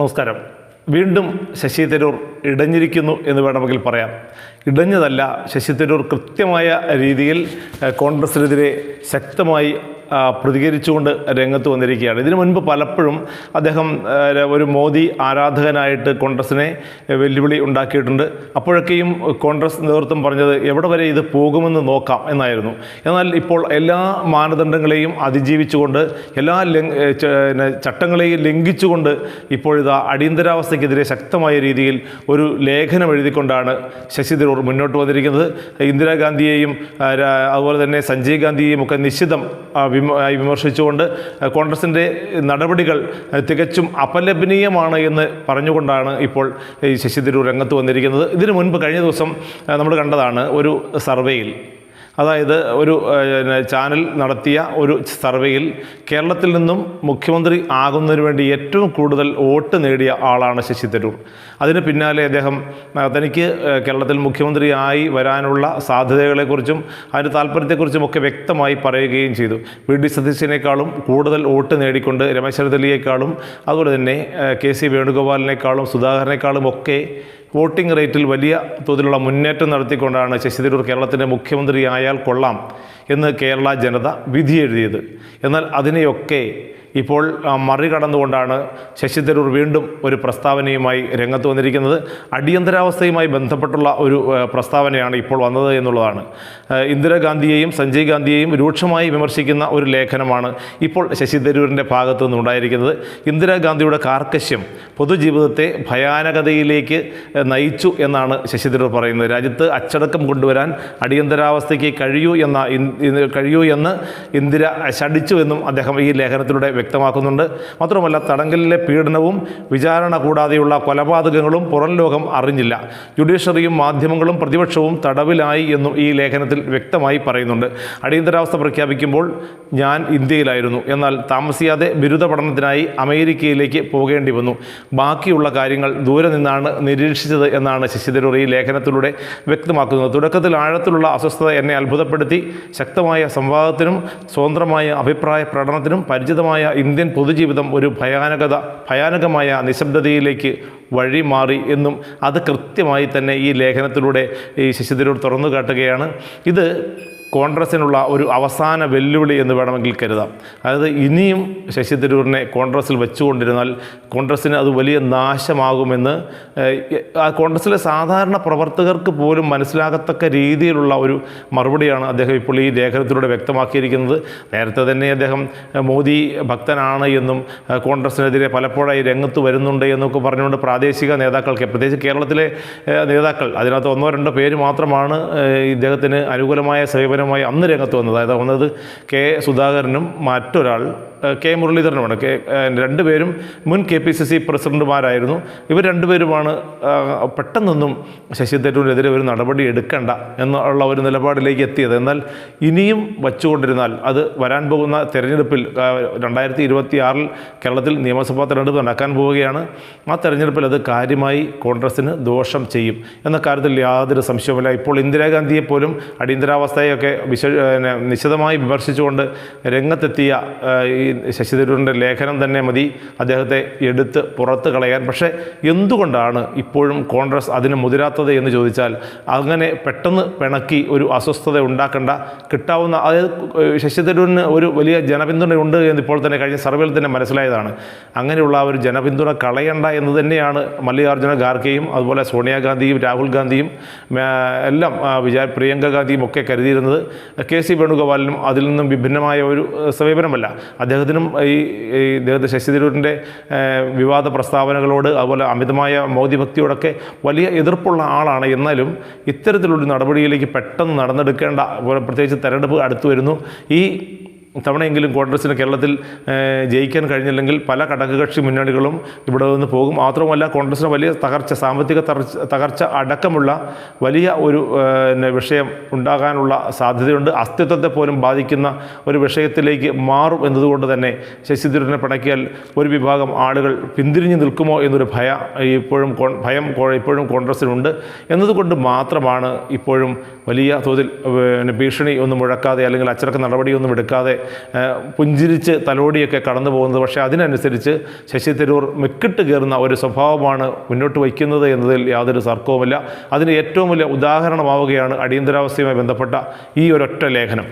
നമസ്കാരം. വീണ്ടും ശശി തരൂർ ഇടഞ്ഞിരിക്കുന്നു എന്ന് വേണമെങ്കിൽ പറയാം. ഇടഞ്ഞതല്ല ശശി തരൂർ കൃത്യമായ രീതിയിൽ കോൺഗ്രസിനെതിരെ ശക്തമായി പ്രതികരിച്ചുകൊണ്ട് രംഗത്ത് വന്നിരിക്കുകയാണ്. ഇതിനു മുൻപ് പലപ്പോഴും അദ്ദേഹം ഒരു മോദി ആരാധകനായിട്ട് കോൺഗ്രസിനെ വെല്ലുവിളി ഉണ്ടാക്കിയിട്ടുണ്ട്. അപ്പോഴൊക്കെയും കോൺഗ്രസ് നേതൃത്വം പറഞ്ഞത് എവിടെ വരെ ഇത് പോകുമെന്ന് നോക്കാം എന്നായിരുന്നു. എന്നാൽ ഇപ്പോൾ എല്ലാ മാനദണ്ഡങ്ങളെയും അതിജീവിച്ചുകൊണ്ട് എല്ലാ ചട്ടങ്ങളെയും ലംഘിച്ചുകൊണ്ട് ഇപ്പോഴിതാ അടിയന്തരാവസ്ഥയ്ക്കെതിരെ ശക്തമായ രീതിയിൽ ഒരു ലേഖനം എഴുതിക്കൊണ്ടാണ് ശശി തരൂർ മുന്നോട്ട് വന്നിരിക്കുന്നത്. ഇന്ദിരാഗാന്ധിയെയും അതുപോലെ തന്നെ സഞ്ജയ് ഗാന്ധിയെയും ഒക്കെ നിശ്ചിതം വിമർശിച്ചുകൊണ്ട് കോൺഗ്രസിന്റെ നടപടികൾ തികച്ചും അപലപനീയമാണ് എന്ന് പറഞ്ഞുകൊണ്ടാണ് ഇപ്പോൾ ഈ ശശി തരൂർ രംഗത്ത് വന്നിരിക്കുന്നത്. ഇതിനു മുൻപ് കഴിഞ്ഞ ദിവസം നമ്മൾ കണ്ടതാണ് ഒരു സർവേയിൽ അതായത് ഒരു ചാനൽ നടത്തിയ ഒരു സർവേയിൽ കേരളത്തിൽ നിന്നും മുഖ്യമന്ത്രി ആകുന്നതിന് വേണ്ടി ഏറ്റവും കൂടുതൽ വോട്ട് നേടിയ ആളാണ് ശശി തരൂർ. അതിന് പിന്നാലെ അദ്ദേഹം തനിക്ക് കേരളത്തിൽ മുഖ്യമന്ത്രിയായി വരാനുള്ള സാധ്യതകളെക്കുറിച്ചും അതിന്റെ താല്പര്യത്തെക്കുറിച്ചും ഒക്കെ വ്യക്തമായി പറയുകയും ചെയ്തു. വി. ഡി. സതീശനേക്കാളും കൂടുതൽ വോട്ട് നേടിക്കൊണ്ട് രമേശ് ചെന്നിത്തലയേക്കാളും അതുപോലെ തന്നെ കെ. സി. വേണുഗോപാലിനേക്കാളും സുധാകരനേക്കാളും ഒക്കെ വോട്ടിംഗ് റേറ്റിൽ വലിയ തോതിലുള്ള മുന്നേറ്റം നടത്തിക്കൊണ്ടാണ് ശശി തരൂർ കേരളത്തിന്റെ മുഖ്യമന്ത്രി ആയാൽ കൊള്ളാം. എന്ന് കേരള ജനത വിധിയെഴുതിയത് എന്നാൽ അതിനെയൊക്കെ ഇപ്പോൾ മറികടന്നുകൊണ്ടാണ് ശശി തരൂർ വീണ്ടും ഒരു പ്രസ്താവനയുമായി രംഗത്ത് വന്നിരിക്കുന്നത്. അടിയന്തരാവസ്ഥയുമായി ബന്ധപ്പെട്ടുള്ള ഒരു പ്രസ്താവനയാണ് ഇപ്പോൾ വന്നത് എന്നുള്ളതാണ്. ഇന്ദിരാഗാന്ധിയെയും സഞ്ജയ് ഗാന്ധിയെയും രൂക്ഷമായി വിമർശിക്കുന്ന ഒരു ലേഖനമാണ് ഇപ്പോൾ ശശി തരൂരിന്റെ ഭാഗത്തു നിന്നുണ്ടായിരിക്കുന്നത്. ഇന്ദിരാഗാന്ധിയുടെ കാർക്കശ്യം പൊതുജീവിതത്തെ ഭയാനകതയിലേക്ക് നയിച്ചു എന്നാണ് ശശി തരൂർ പറയുന്നത്. രാജ്യത്ത് അച്ചടക്കം കൊണ്ടുവരാൻ അടിയന്തരാവസ്ഥയ്ക്ക് കഴിയൂ എന്ന കഴിയൂ എന്ന് ഇന്ദിര ശടിച്ചു എന്നും അദ്ദേഹം ഈ ലേഖനത്തിലൂടെ വ്യക്തമാക്കുന്നുണ്ട്. മാത്രമല്ല തടങ്കലിലെ പീഡനവും വിചാരണ കൂടാതെയുള്ള കൊലപാതകങ്ങളും പുറം ലോകം അറിഞ്ഞില്ല. ജുഡീഷ്യറിയും മാധ്യമങ്ങളും പ്രതിപക്ഷവും തടവിലായി എന്നും ഈ ലേഖനത്തിൽ വ്യക്തമായി പറയുന്നുണ്ട്. അടിയന്തരാവസ്ഥ പ്രഖ്യാപിക്കുമ്പോൾ ഞാൻ ഇന്ത്യയിലായിരുന്നു. എന്നാൽ താമസിയാതെ ബിരുദ പഠനത്തിനായി അമേരിക്കയിലേക്ക് പോകേണ്ടി വന്നു. ബാക്കിയുള്ള കാര്യങ്ങൾ ദൂരെ നിന്നാണ് നിരീക്ഷിച്ചത് എന്നാണ് ശശി തരൂർ ഈ ലേഖനത്തിലൂടെ വ്യക്തമാക്കുന്നത്. തുടക്കത്തിൽ ആഴത്തിലുള്ള അസ്വസ്ഥത എന്നെ അത്ഭുതപ്പെടുത്തി. ശക്തമായ സംവാദത്തിനും സ്വതന്ത്രമായ അഭിപ്രായ പ്രകടനത്തിനും പരിചിതമായ ഇന്ത്യൻ പൊതുജീവിതം ഒരു ഭയാനകത ഭയാനകമായ നിശബ്ദതയിലേക്ക് വഴിമാറി എന്നും അത് കൃത്യമായി തന്നെ ഈ ലേഖനത്തിലൂടെ ഈ ശശിധരൂർ തുറന്നു കാട്ടുകയാണ്. ഇത് കോൺഗ്രസ്സിനുള്ള ഒരു അവസാന വെല്ലുവിളി എന്ന് വേണമെങ്കിൽ കരുതാം. അതായത് ഇനിയും ശശി തരൂരിനെ കോൺഗ്രസ്സിൽ വെച്ചുകൊണ്ടിരുന്നാൽ കോൺഗ്രസ്സിന് അത് വലിയ നാശമാകുമെന്ന് ആ കോൺഗ്രസ്സിലെ സാധാരണ പ്രവർത്തകർക്ക് പോലും മനസ്സിലാകത്തക്ക രീതിയിലുള്ള ഒരു മറുപടിയാണ് അദ്ദേഹം ഇപ്പോൾ ഈ ലേഖനത്തിലൂടെ വ്യക്തമാക്കിയിരിക്കുന്നത്. നേരത്തെ തന്നെ അദ്ദേഹം മോദി ഭക്തനാണ് എന്നും കോൺഗ്രസ്സിനെതിരെ പലപ്പോഴായി രംഗത്ത് വരുന്നുണ്ട് എന്നൊക്കെ പറഞ്ഞുകൊണ്ട് പ്രാദേശിക നേതാക്കൾക്ക് പ്രത്യേകിച്ച് കേരളത്തിലെ നേതാക്കൾ അതിനകത്ത് ഒന്നോ രണ്ടോ പേര് മാത്രമാണ് ഇദ്ദേഹത്തിന് അനുകൂലമായ സേവനമായി അന്ന് രംഗത്ത് വന്നത്. അതായത് വന്നത് കെ സുധാകരനും മറ്റൊരാൾ കെ മുരളീധരനുമാണ്. കെ രണ്ടുപേരും മുൻ കെ പി സി സി പ്രസിഡന്റുമാരായിരുന്നു. ഇവർ രണ്ടുപേരുമാണ് പെട്ടെന്നൊന്നും ശശി തരൂരിനെതിരെ ഒരു നടപടി എടുക്കണ്ട എന്നുള്ള ഒരു നിലപാടിലേക്ക് എത്തിയത്. എന്നാൽ ഇനിയും വച്ചുകൊണ്ടിരുന്നാൽ അത് വരാൻ പോകുന്ന തെരഞ്ഞെടുപ്പിൽ രണ്ടായിരത്തി ഇരുപത്തി ആറിൽ കേരളത്തിൽ നിയമസഭാ തെരഞ്ഞെടുപ്പ് നടക്കാൻ പോവുകയാണ്. ആ തെരഞ്ഞെടുപ്പിൽ അത് കാര്യമായി കോൺഗ്രസ്സിന് ദോഷം ചെയ്യും എന്ന കാര്യത്തിൽ യാതൊരു സംശയവുമില്ല. ഇപ്പോൾ ഇന്ദിരാഗാന്ധിയെ പോലും അടിയന്തരാവസ്ഥയൊക്കെ വിശ നിശിതമായി വിമർശിച്ചുകൊണ്ട് രംഗത്തെത്തിയ ഈ ശശി തരൂരിന്റെ ലേഖനം തന്നെ മതി. അദ്ദേഹത്തെ എടുത്ത് പുറത്ത് കളയാൻ. പക്ഷേ എന്തുകൊണ്ടാണ് ഇപ്പോഴും കോൺഗ്രസ് അതിന് മുതിരാത്തത് എന്ന് ചോദിച്ചാൽ അങ്ങനെ പെട്ടെന്ന് പിണക്കി ഒരു അസ്വസ്ഥത ഉണ്ടാക്കേണ്ട. കിട്ടാവുന്ന അതായത് ശശി തരൂരിന് ഒരു വലിയ ജനപിന്തുണയുണ്ട് എന്നിപ്പോൾ തന്നെ കഴിഞ്ഞ സർവേയിൽ തന്നെ മനസ്സിലായതാണ്. അങ്ങനെയുള്ള ഒരു ജനപിന്തുണ കളയണ്ട എന്ന് തന്നെയാണ് മല്ലികാർജുന ഖാർഗെയും അതുപോലെ സോണിയാഗാന്ധിയും രാഹുൽ ഗാന്ധിയും എല്ലാം വിചാ പ്രിയങ്ക ഗാന്ധിയും ഒക്കെ കരുതിയിരുന്നത്. കെ സി വേണുഗോപാലിനും അതിൽ നിന്നും വിഭിന്നമായ ഒരു സമീപനമല്ല. സമീപനമല്ല അദ്ദേഹത്തിനും ഈ ഇദ്ദേഹത്തെ ശശി തരൂരിന്റെ വിവാദ പ്രസ്താവനകളോട് അതുപോലെ അമിതമായ മോദിഭക്തിയോടൊക്കെ വലിയ എതിർപ്പുള്ള ആളാണ്. എന്നാലും ഇത്തരത്തിലൊരു നടപടിയിലേക്ക് പെട്ടെന്ന് നടന്നെടുക്കേണ്ട പ്രത്യേകിച്ച് തെരഞ്ഞെടുപ്പ് അടുത്തു വരുന്നു. ഈ തവണയെങ്കിലും കോൺഗ്രസിന് കേരളത്തിൽ ജയിക്കാൻ കഴിഞ്ഞില്ലെങ്കിൽ പല ഘടകകക്ഷി മുന്നണികളും ഇവിടെ നിന്ന് പോകും. മാത്രമല്ല കോൺഗ്രസിന് വലിയ തകർച്ച സാമ്പത്തിക തകർച്ച അടക്കമുള്ള വലിയ ഒരു വിഷയം ഉണ്ടാകാനുള്ള സാധ്യതയുണ്ട്. അസ്തിത്വത്തെ പോലും ബാധിക്കുന്ന ഒരു വിഷയത്തിലേക്ക് മാറും എന്നതുകൊണ്ട് തന്നെ ശശി തരൂരിനെ പിണക്കിയാൽ ഒരു വിഭാഗം ആളുകൾ പിന്തിരിഞ്ഞു നിൽക്കുമോ എന്നൊരു ഭയ ഇപ്പോഴും ഭയം ഇപ്പോഴും കോൺഗ്രസിനുണ്ട് എന്നതുകൊണ്ട് മാത്രമാണ് ഇപ്പോഴും വലിയ തോതിൽ ഭീഷണി ഒന്നും മുഴക്കാതെ അല്ലെങ്കിൽ അച്ചടക്ക നടപടിയൊന്നും എടുക്കാതെ പുഞ്ചിരിച്ച് തലോടിയൊക്കെ കടന്നു പോകുന്നത്. പക്ഷേ അതിനനുസരിച്ച് ശശി തരൂർ മെക്കിട്ട് കയറുന്ന ഒരു സ്വഭാവമാണ് മുന്നോട്ട് വയ്ക്കുന്നത് എന്നതിൽ യാതൊരു തർക്കവുമില്ല. അതിന് ഏറ്റവും വലിയ ഉദാഹരണമാവുകയാണ് അടിയന്തരാവസ്ഥയുമായി ബന്ധപ്പെട്ട ഈ ഒരൊറ്റ ലേഖനം.